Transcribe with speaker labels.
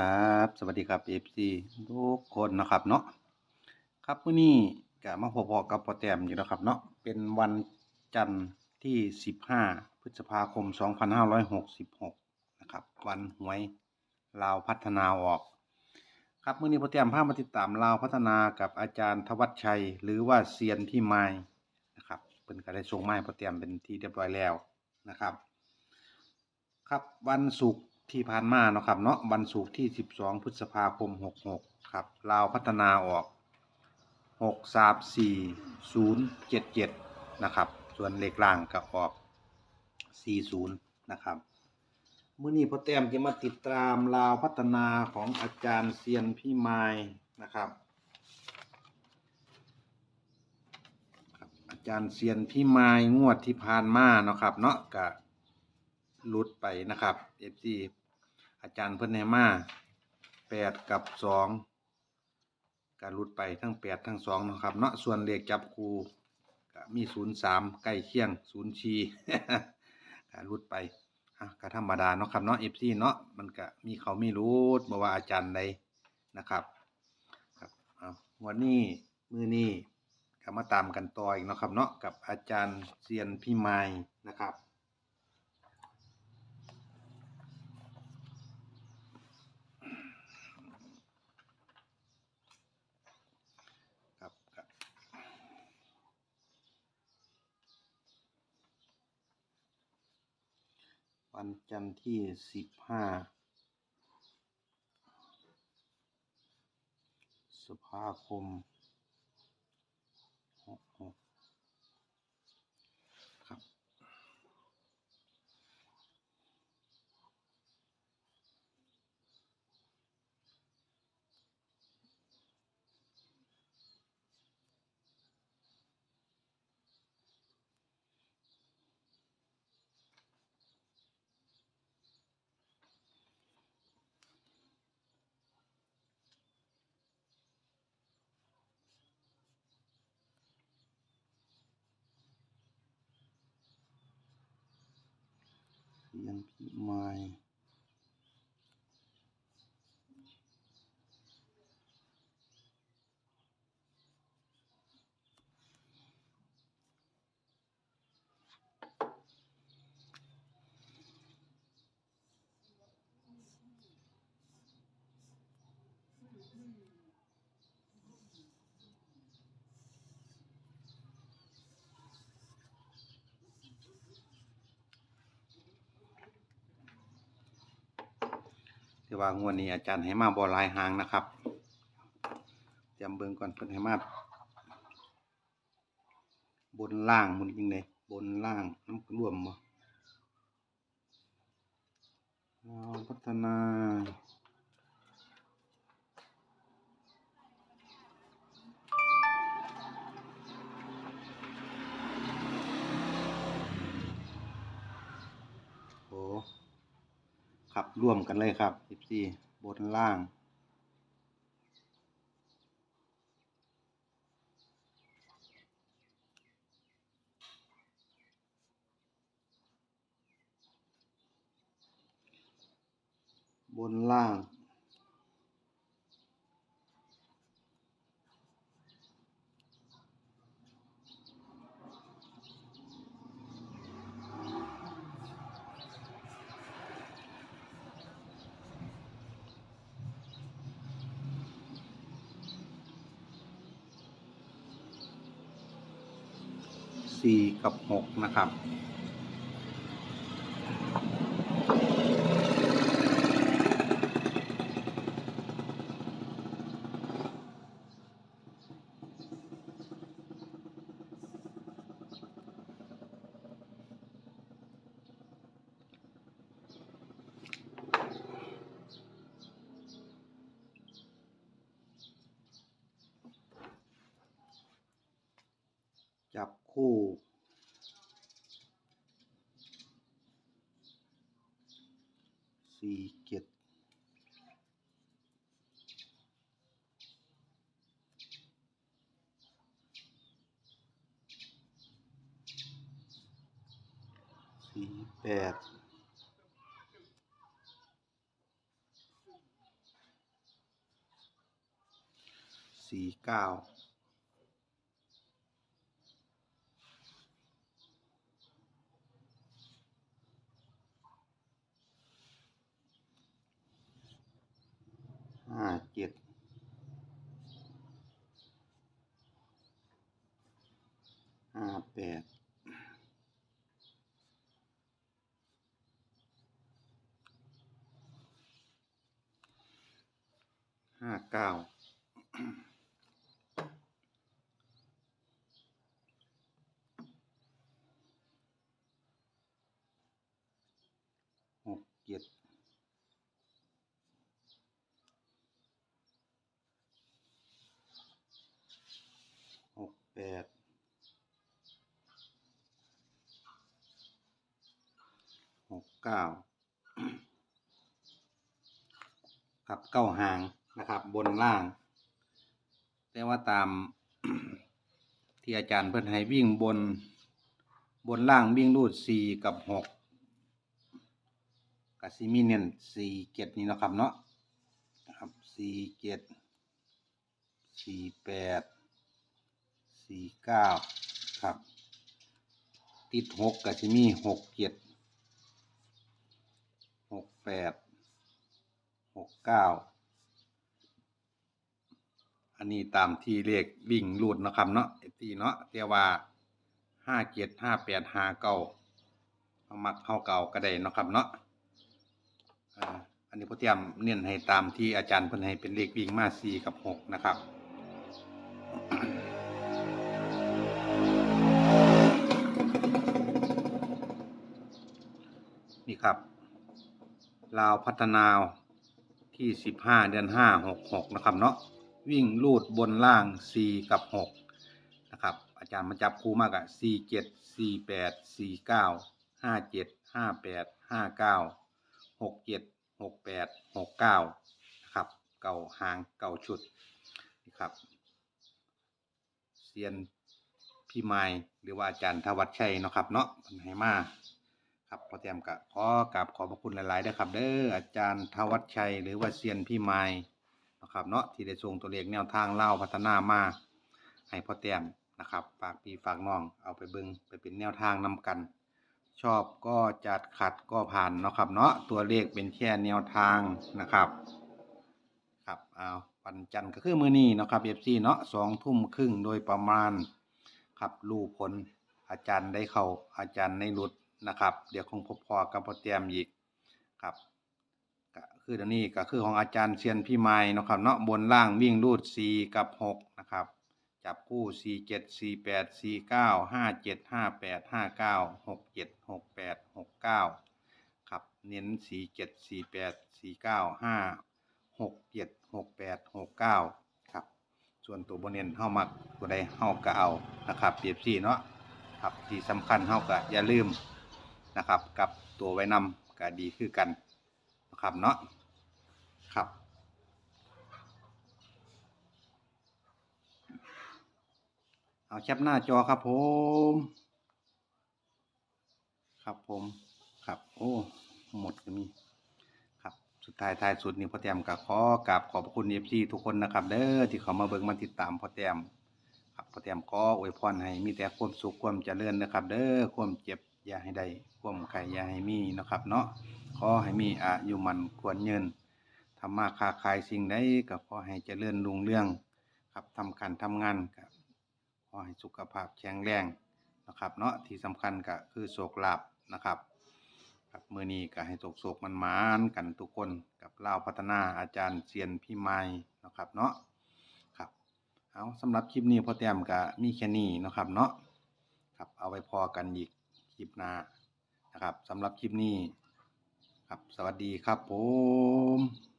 Speaker 1: ครับ สวัสดีครับ FC ทุกคนนะครับเนาะครับมื้อนี้ก็มาพบๆกับพ่อแตมอยู่นะครับเนาะเป็นวันจันทร์ที่ 15 พฤษภาคม 2566 นะครับ วันหวยลาวพัฒนาออก ครับมื้อนี้พ่อแตมพามาติดตามลาวพัฒนากับอาจารย์ทวัชชัย หรือว่าเซียนพี่ไม้นะครับเพิ่นก็ได้ส่งไมาให้พ่อแตมเป็นที่เรียบร้อยแล้วนะครับ ครับวันศุกร์ ที่ผ่านมาเนาะครับเนาะวันศุกร์ที่ 12 พฤษภาคม 66 ครับลาวพัฒนาออก 634077 นะครับ ส่วนเลขล่างก็ออก 40 นะครับมื้อนี้พ่อแต้มจะมาติดตามลาวพัฒนาของอาจารย์เซียนพี่ไม้นะครับอาจารย์เซียนพี่ไม้งวดที่ผ่านมาเนาะครับ เนาะก็หลุดไปนะครับ FC อ อาจารย์เพิ่นให้มาแปดกับสองก็หลุดไปทั้งแปดทั้งสองนะครับเนาะส่วนเลขจับคูก็มีศูนย์สามใกล้เคียงศูนย์ชีก็หลุดไปอะก็ธรรมดาเนาะครับเนาะ FC เนาะมันก็มีเขามีรูดบ่ว่าอาจารย์ใดนะครับครับเอาวันนี้มือนี้ก็มาตามกันต่ออีกเนาะครับเนาะกับอาจารย์เซียนพี่ไม้นะครับ วันจันทร์ที่สิบห้าสภาคม เรียนพี่ไม้ที่ว่างวดนี้อาจารย์ให้มาบอลายหางนะครับจำเบิงก่อนเพิ่นให้มาบนล่างมันยังไงบนล่างน้ำรวมบ่เราพัฒนา โอ้ ครับร่วมกันเลยครับ14บนล่างบนล่าง สี่กับหกนะครับ คู่ สี่เจ็ดสี่แปดสี่เก้า ห้าเจ็ดห้าแปดห้าเก้าหกเจ็ดหกแปดหก เก้าครับเก้าหางนะครับ บนล่าง แต่ว่าตามที่อาจารย์เพิ่นให้วิ่งบน บนล่างวิ่งรูดสี่กับหกกับซีมีเน้นสี่เจ็ดนี่นะครับเนาะนะครับสี่เจ็ดสี่แปดสี่เก้าครับ ติดหกกับซีมีหกเจ็ด หกแปดหกเก้าอันนี้ตามที่เลขวิ่งรูดนะครับเนาะไอ้ที่เนาะแต่ว่าห้าเจ็ดห้าแปดห้าเก้าเอามักเข้าเก่าก็ได้นะครับเนาะอันนี้พ่อเตรียมเน้นให้ตามที่อาจารย์เพิ่นให้เป็นเลขวิ่งมาสี่กับหกนะครับ ลาวพัฒนาที่สิบห้าเดือนห้าหกหกนะครับเนาะวิ่งลูดบนล่างสี่กับหกนะครับ อาจารย์มาจับคู่มากอะสี่เจ็ดสี่แปดสี่เก้าห้าเจ็ดห้าแปดห้าเก้าหกเจ็ดหกแปดหกเก้านะครับ เก่าหางเก่าชุดนี่ครับเซียนพี่ไม้หรือว่าอาจารย์ทวัชชัยนะครับเนาะพันให้มา ครับพอเตรียมกะขอกราบขอบพระคุณหลายๆด้วยครับ เด้ออาจารย์ทวัชชัย หรือว่าเซียนพี่ไม้นะครับเนาะที่ได้ส่งตัวเลขแนวทางเล่าพัฒนามาให้พ่อเตรียมนะครับฝากพี่ฝากน้องเอาไปเบิงไปเป็นแนวทางนำกัน ชอบก็จัดขัดก็ผ่านเนาะครับ เนาะตัวเลขเป็นแค่แนวทางนะครับครับเอาวันจันทร์ก็คือมือนี้เนาะครับเอฟซีเนาะสองทุ่มครึ่งโดยประมาณครับรูผลอาจารย์ได้เข้าอาจารย์ในรุด นะครับ เดี๋ยวคงพบพอกับพอเตรียมอีกครับก็คือเดี๋ยวนี้ก็คือของอาจารย์เชียนพี่ไม้นะครับเนาะบนล่างวิ่งรูดสี่กับหกนะครับ จับคู่สี่เจ็ดสี่แปดสี่เก้าห้าเจ็ดห้าแปดห้าเก้าหกเจ็ดหกแปดหกเก้าครับ เน้นสี่เจ็ดสี่แปดสี่เก้าห้าหกเจ็ดหกแปดหกเก้าครับ ส่วนตัวบนเน้นเฮามักตัวใดเฮาก็เอานะครับเปรียบสี่เนาะครับที่สำคัญเฮาก็อย่าลืม นะครับ กับตัวไว้นำก็ดีคือกันนะครับเนาะครับเอาแคปหน้าจอครับผม ครับผมครับโอ้หมดก็มีครับสุดท้ายท้ายสุดนี่พ่อแต้มก็ขอกราบขอบคุณเอฟซีทุกคนนะครับ เด้อที่เขามาเบิ่งมาติดตามพ่อแต้มครับพ่อแต้มขออวยพรให้มีแต่ความสุขความเจริญนะครับ เด้อความเจ็บ อย่าให้ได้ความไข่อย่าให้มีนะครับ เนาะขอให้มีอายุมันควรเยืนทำมาค้าขายสิ่งใดก็ขอให้เจริญรุ่งเรือง ครับทำการทำงานกับขอให้สุขภาพแข็งแรงนะครับ เนาะที่สำคัญก็คือโศกลาบนะครับครับมือนี้ก็ให้โศกโศกมันมานกันทุกคนกับเล่าพัฒนาอาจารย์เซียนพี่ไม้นะครับ เนาะครับเอาสำหรับคลิปนี้พ่อแต้มก็มีแค่นี้นะครับ เนาะครับเอาไว้พอกันอีก คลิปหน้านะครับสำหรับคลิปนี้ครับสวัสดีครับผม